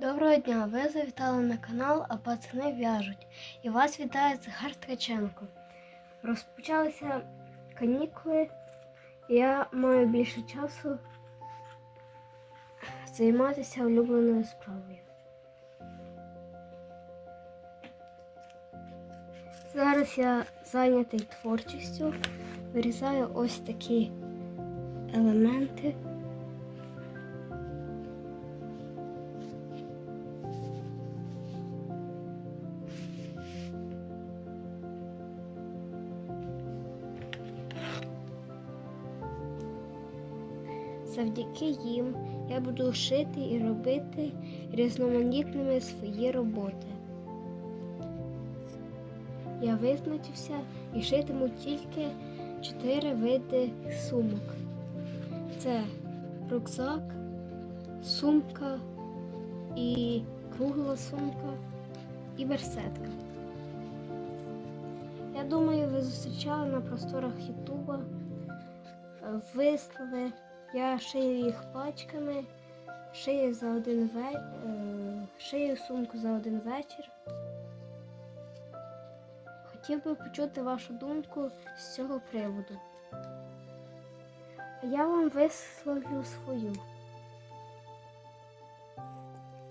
Доброго дня! Ви завітали на канал, а пацани в'яжуть. І вас вітає Захар Ткаченко. Розпочалися канікули, і я маю більше часу займатися улюбленою справою. Зараз я зайнятий творчістю, вирізаю ось такі елементи. Завдяки їм я буду шити і робити різноманітними свої роботи. Я визначився і шитиму тільки чотири види сумок. Це рюкзак, сумка і кругла сумка і берсетка. Я думаю, ви зустрічали на просторах Ютуба е, вистави. Я шию їх пачками, шию за один ве... е, шию сумку за один вечір. Хотів би почути вашу думку з цього приводу. Я вам висловлю свою.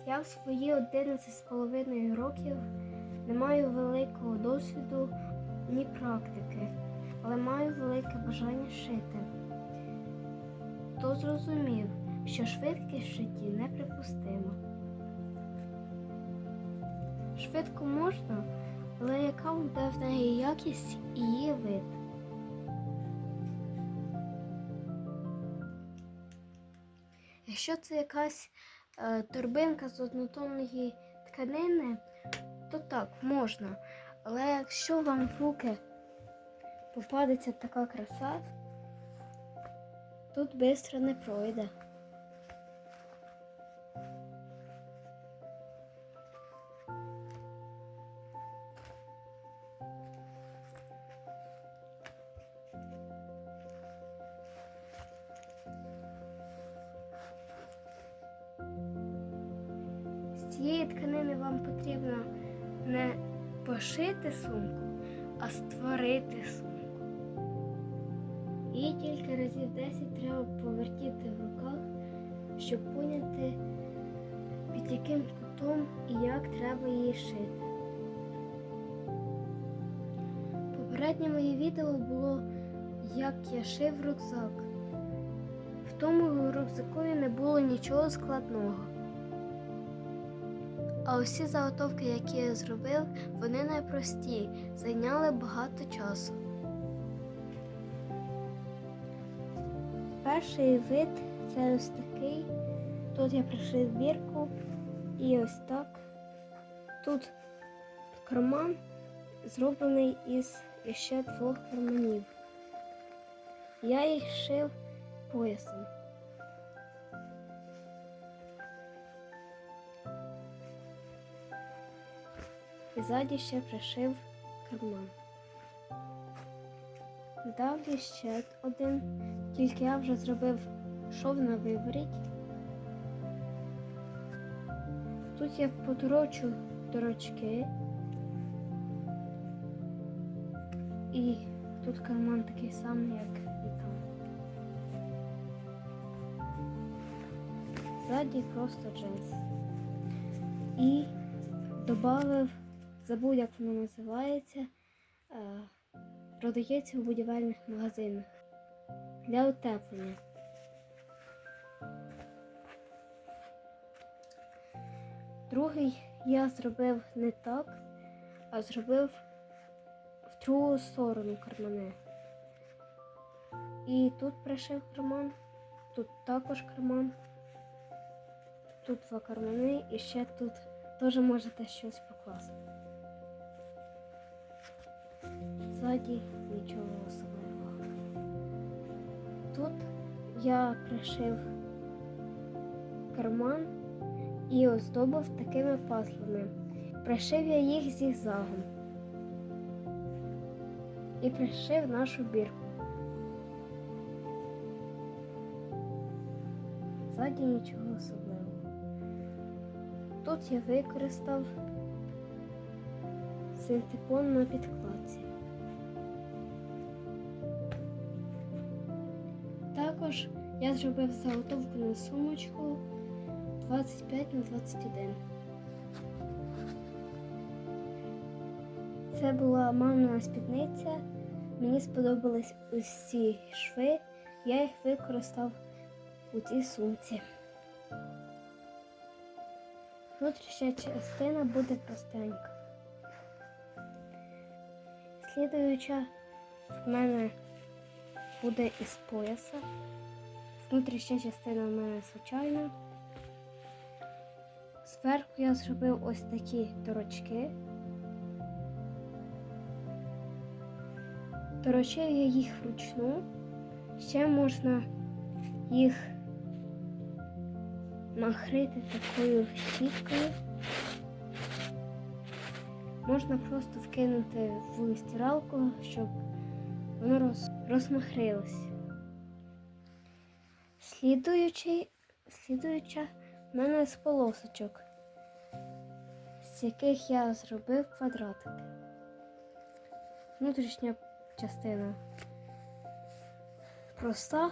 Я в свої 11,5 років не маю великого досвіду ні практики, але маю велике бажання шити. То зрозумів, що швидкість в житті неприпустима. Швидко можна, але яка буде в неї якість і її вид? Якщо це якась е, торбинка з однотонної тканини, то так, можна. Але якщо вам в руки попадеться така краса, тут швидко не пройде. З цієї тканини вам потрібно не пошити сумку, а створити сумку. Її кілька разів 10 треба повертіти в руках, щоб поняти, під яким кутом і як треба її шити. Попереднє моє відео було, як я шив рюкзак. В тому рюкзакові не було нічого складного. А усі заготовки, які я зробив, вони найпрості, зайняли багато часу. Перший вид це ось такий. Тут я пришив бірку і ось так. Тут карман зроблений із ще двох карманів. Я їх шив поясом. І ззаді ще пришив карман. Далі ще один, тільки я вже зробив шов на виворіт. Тут я поторочу торочки. І тут карман такий самий, як і там. Ззаді просто джинс. І додав, забув, як воно називається. Продається у будівельних магазинах для утеплення. Другий я зробив не так, а зробив в другу сторону кармани. І тут пришив карман, тут також карман, тут два кармани і ще тут теж можете щось покласти. Ззаді нічого особливого. Тут я пришив карман і оздобив такими паслами. Пришив я їх зігзагом і пришив нашу бірку. Ззаді нічого особливого. Тут я використав синтепон на підкладці. Також я зробив заготовку на сумочку 25 на 21. Це була мамина спідниця. Мені сподобались усі шви, я їх використав у цій сумці. Внутрішня частина буде простенька. Слідуюча в мене буде із пояса. Внутрішня частина в мене звичайна. Зверху я зробив ось такі торочки. Торочив я їх вручну. Ще можна їх накрити такою щіткою. Можна просто вкинути в стиралку, щоб воно роз, розмахрилось. Слідуючий, слідуюча в мене з полосочок, з яких я зробив квадратики. Внутрішня частина проста.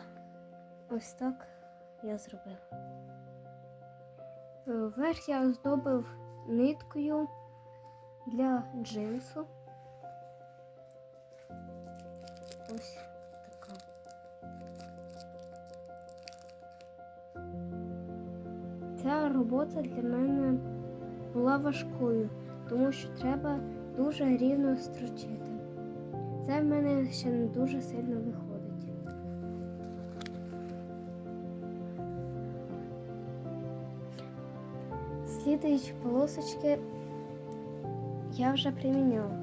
Ось так я зробив. Е, Верх я оздобив ниткою для джинсу. Ось робота для мене була важкою, тому що треба дуже рівно строчити. Це в мене ще не дуже сильно виходить. Слідуючі полосочки я вже приміняла.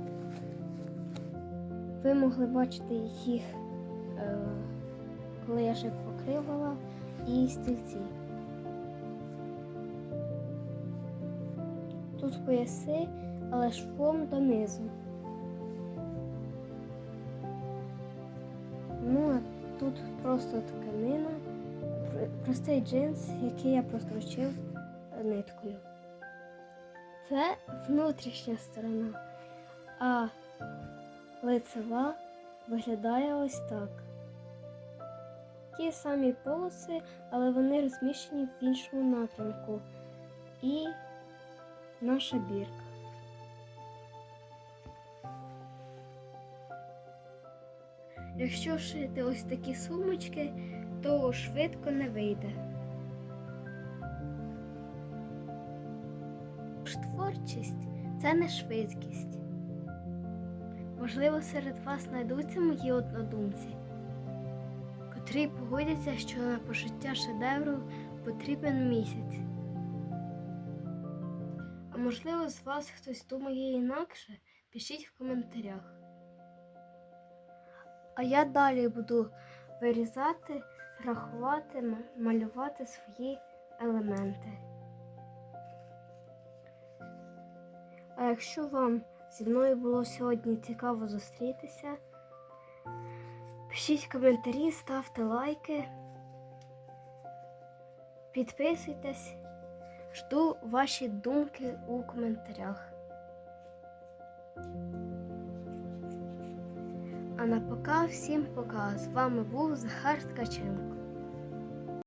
Ви могли бачити їх, е, коли я ще покривала, і стільці. Тут пояси, але швом донизу. Ну, а тут просто тканина, пр- простий джинс, який я прострочив ниткою. Це внутрішня сторона, а лицева виглядає ось так. Ті самі полоси, але вони розміщені в іншому напрямку. І наша бірка. Якщо шити ось такі сумочки, то швидко не вийде. Творчість це не швидкість. Можливо, серед вас знайдуться мої однодумці, котрі погодяться, що на пошиття шедевру потрібен місяць. Можливо, з вас хтось думає інакше, пишіть в коментарях. А я далі буду вирізати, рахувати, малювати свої елементи. А якщо вам зі мною було сьогодні цікаво зустрітися, пишіть коментарі, ставте лайки, підписуйтесь, жду ваші думки у коментарях. А на пока всім пока. З вами був Захар Ткаченко.